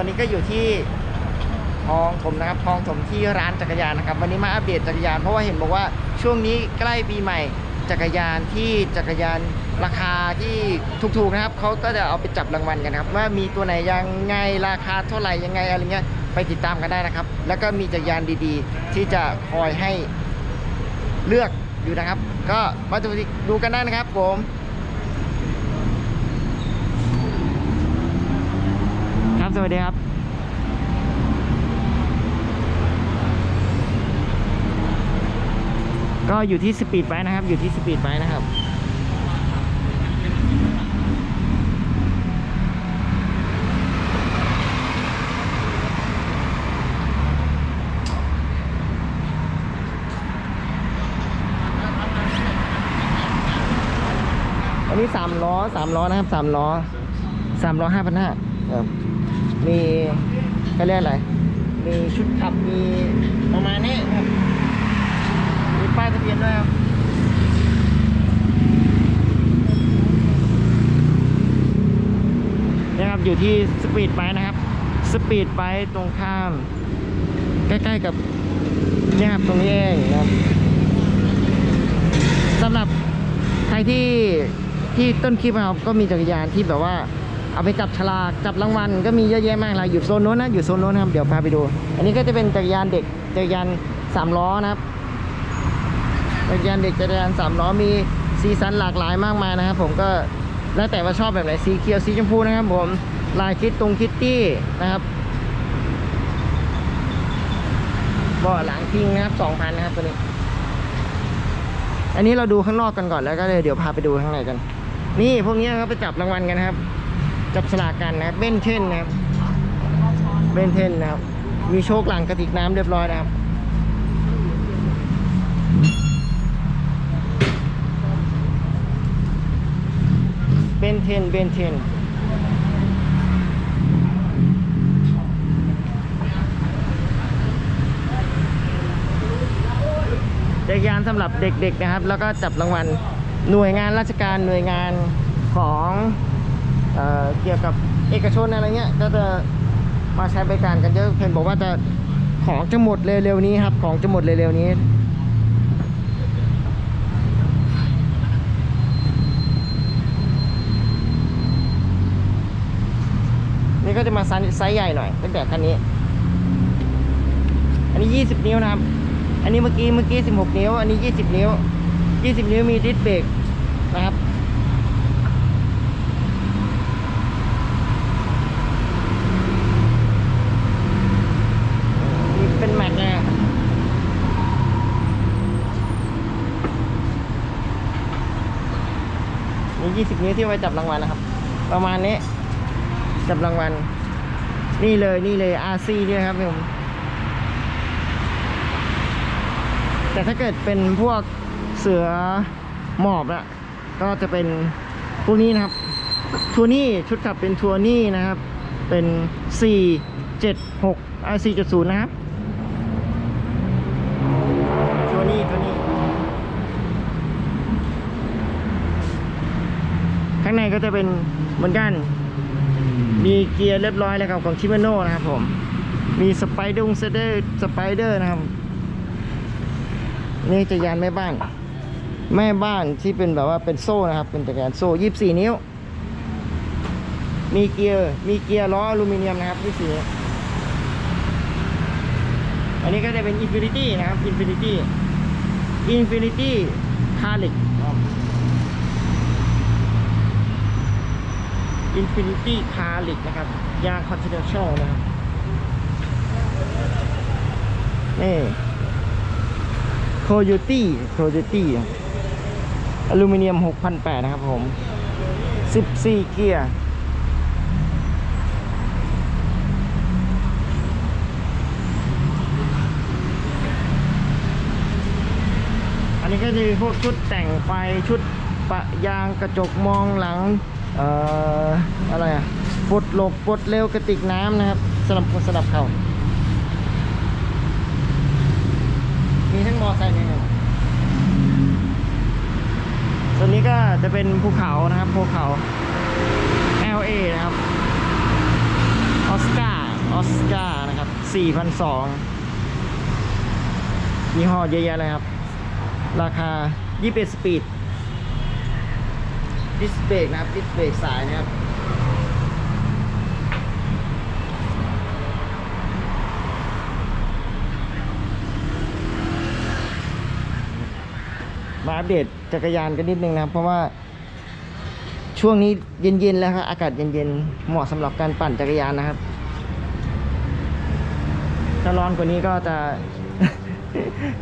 ตอนนี้ก็อยู่ที่คลองถมนะครับคลองถมที่ร้านจักรยานนะครับ วันนี้มาอัปเดตจักรยานเพราะว่าเห็นบอกว่าช่วงนี้ใกล้ปีใหม่จักรยานที่จักรยานราคาที่ถูกๆนะครับเขาก็จะเอาไปจับรางวัลกันนะครับว่ามีตัวไหนยังไงราคาเท่าไหร่ยังไงอะไรเงี้ยไปติดตามกันได้นะครับ แล้วก็มีจักรยานดีๆ ที่จะคอยให้เลือกอยู่นะครับ ก็มาดูดูกันได้นะครับผม ครับ สวัสดีครับ ก็อยู่ที่สปีดไบนะครับ อยู่ที่สปีดไบนะครับอันนี้สามล้อสามล้อนะครับสามล้อสามล้อห้าพันห้า มีเขาเรียกอะไร มีชุดขับ มีประมาณนี้ครับ มีป้ายทะเบียนด้วยครับนะครับอยู่ที่สปีดไบนะครับ สปีดไบตรงข้าม ใกล้ๆกับเนี่ยครับตรงนี้เองนะครับสำหรับใครที่ที่ต้นคลิปนะครับก็มีจักรยานที่แบบว่า เอาไปจับฉลากจับรางวัลก็มีเยอะแยะมากเลยอยู่โซนโน้นนะอยู่โซนโน้นนะครับเดี๋ยวพาไปดู อันนี้ก็จะเป็นจักรยานเด็กจักรยานสามล้อนะครับจักรยานเด็กจักรยานสามล้อมีสีสันหลากหลายมากมายนะครับ ผมก็แล้วแต่ว่าชอบแบบไหนสีเขียวสีชมพูนะครับ ผมลายคิดตรงคิตตี้นะครับเบาะหลังพิงนะครับสองพันนะครับตัวนี้ อันนี้เราดูข้างนอกกันก่อนแล้วก็เลยเดี๋ยวพาไปดูข้างในกัน นี่พวกนี้เขาไปจับรางวัลกันครับ จับสลากกันนะครับเบนเทนนะครับเบนเทนนะครับ มีโชคหลังกระติกน้ำเรียบร้อยนะครับเบนเทนเบนเทนจักรยานสำหรับเด็กๆนะครับ แล้วก็จับรางวัลหน่วยงานราชการหน่วยงานของ เเกี่ยวกับเอกชนอะไรเงี้ยก็จะมาใช้บริการกันเยอะเห็นบอกว่าจะของจะหมดเร็วๆนี้ครับ ของจะหมดเร็วๆนี้นี่ก็จะมาไซส์ไซส์ใหญ่หน่อยตั้งแต่คันนี้ อันนี้ 20 นิ้วนะครับ อันนี้เมื่อกี้เมื่อกี้ 16 นิ้ว อันนี้ 20 นิ้ว 20 นิ้วมีดิสเบรกนะครับ นี่เป็นแม็กนะนี่ 20 นิ้วที่ไว้จับรางวัลนะครับ ประมาณนี้ จับรางวัล นี่เลยนี่เลย RC เนี่ยครับผมแต่ถ้าเกิดเป็นพวกเสือหมอบอะก็จะเป็นพวกนี้นะครับทัวนี่ชุดขับเป็นทัวนี่นะครับ เป็น 4 7 6 i 4 0นะครับทัวนี่ทัวนี่ ข้างในก็จะเป็นเหมือนกัน มีเกียร์เรียบร้อยแล้วครับของชิมาโน่นะครับผม มีสไปเดอร์สเดอร์สไปเดอร์นะครับ นี่จักรยานแม่บ้าน แม่บ้านที่เป็นแบบว่าเป็นโซ่นะครับ เป็นจักรยานโซ่ยี่สี่นิ้ว มีเกียร์ มีเกียร์ล้ออลูมิเนียมนะครับยี่สี่นิ้วอันนี้ก็จะเป็น Infinity นะครับ Infinity Infinity c a r l i c Infinity c a r l i c นะครับ ยาง Continental นะครับ นี่โคโยตี้โคโยตี้อลูมิเนียม 6,800 นะครับผม 14 เกียร์อันนี้ก็จะมีพวกชุดแต่งไฟชุดปะยางกระจกมองหลัง เอ่ออะไรอะปลดหลบปลดเร็วกระติกน้ำนะครับสลับสลับเข่ามีทั้งมอไซค์เนี่ยส่วนนี้ก็จะเป็นภูเขานะครับภูเขา LA นะครับออสการ์ออสการ์นะครับ4,200ยี่ห้อเยอะแยะเลยครับ ราคา21สปีด ดิสเบรกนะครับดิสเบรกสายนะครับมาอัปเดตจักรยานกันนิดนึงนะครับ เพราะว่าช่วงนี้เย็นๆแล้วครับอากาศเย็นๆเหมาะสำหรับการปั่นจักรยานนะครับถ้าร้อนกว่านี้ก็จะ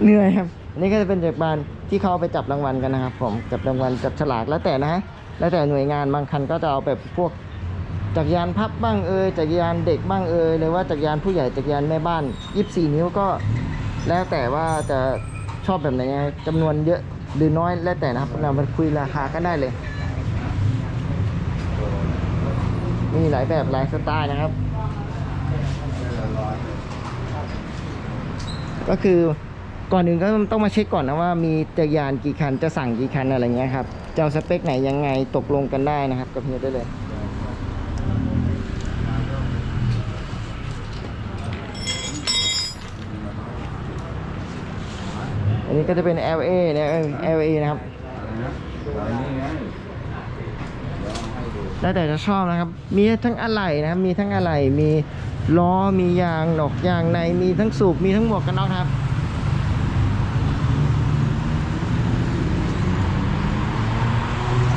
เหนื่อยครับอันนี้ก็จะเป็นจักรยานที่เขาไปจับรางวัลกันนะครับ ผมจับรางวัลจับฉลากแล้วแต่นะฮะ แล้วแต่หน่วยงานบางคันก็จะเอาแบบพวกจักรยานพับบ้างเอ่ยจักรยานเด็กบ้างเอ่ยหรือว่าจักรยานผู้ใหญ่จักรยานแม่บ้าน 24 นิ้วก็ แล้วแต่ว่าจะชอบแบบไหนไงจำนวนเยอะหรือน้อยแล้วแต่นะครับเรามาคุยราคากันได้เลย มีหลายแบบหลายสไตล์นะครับ ก็คือก่อนอื่นก็ต้องมาเช็คก่อนนะว่ามีจักรยานกี่คันจะสั่งกี่คันอะไรเงี้ยครับ จะเอาสเปคไหนยังไงตกลงกันได้นะครับ กับเฮียได้เลย อันนี้ก็จะเป็น LA นะเออ LA นะครับ แล้วแต่จะชอบนะครับ มีทั้งอะไหล่นะครับ มีทั้งอะไหล่มีล้อ มียางหนอกยางใน มีทั้งสูบ มีทั้งหมวกกันน็อกครับ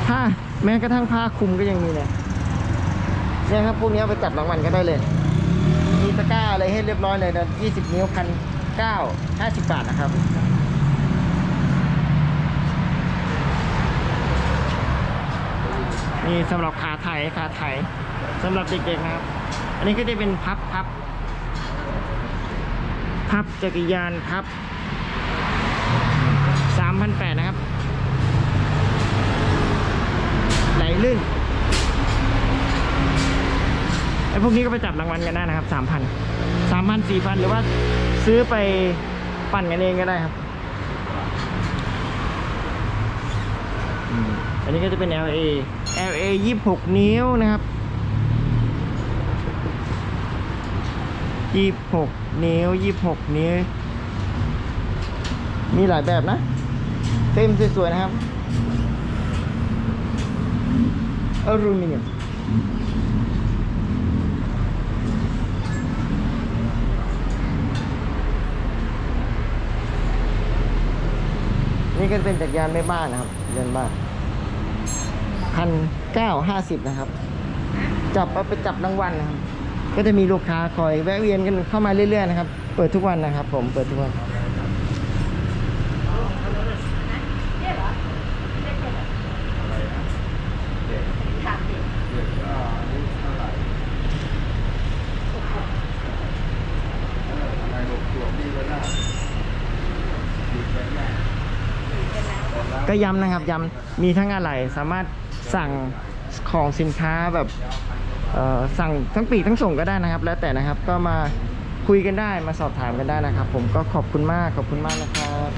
ผ้า แม้กระทั่งผ้าคลุมก็ยังมีเนี่ยเนี่ยครับพวกนี้เอาไปจับรางวัลก็ได้เลย มีตะกร้าอะไรให้เรียบร้อยเลยนะ20 นิ้วพันเก้าห้าสิบบาทนะครับนี่สำหรับขาไถขาไถสำหรับเด็กๆนะครับ อันนี้ก็จะเป็นพับพับพับจักรยานพับสามพันแปดนะครับ ไห ลื่นไอ้พวกนี้ก็ไปจับรางวัลกันได้นะครับสามพันสามพันสี่พันหรือว่าซื้อไปปั่นกันเองก็ได้ครับอันนี้ก็จะเป็น LA LA 26 นิ้วนะครับ 26 นิ้ว 26 นิ้ว มีหลายแบบนะ เต็มสวยๆนะครับ อลูมิเนียมนี่ก็เป็นจักรยานไม่บ้านนะครับจักรยานบ้านพันเก้าห้าสิบนะครับ จับเอาไปจับรางวัลนะครับ ก็จะมีลูกค้าคอยแวะเวียนกันเข้ามาเรื่อยๆนะครับ เปิดทุกวันนะครับ ผมเปิดทุกวัน ก็ย้ำนะครับย้ำมีทั้งอะไรสามารถสั่งของสินค้าแบบสั่งทั้งปีกทั้งส่งก็ได้นะครับ แล้วแต่นะครับก็มาคุยกันได้มาสอบถามกันได้นะครับ ผมก็ขอบคุณมากขอบคุณมากนะครับ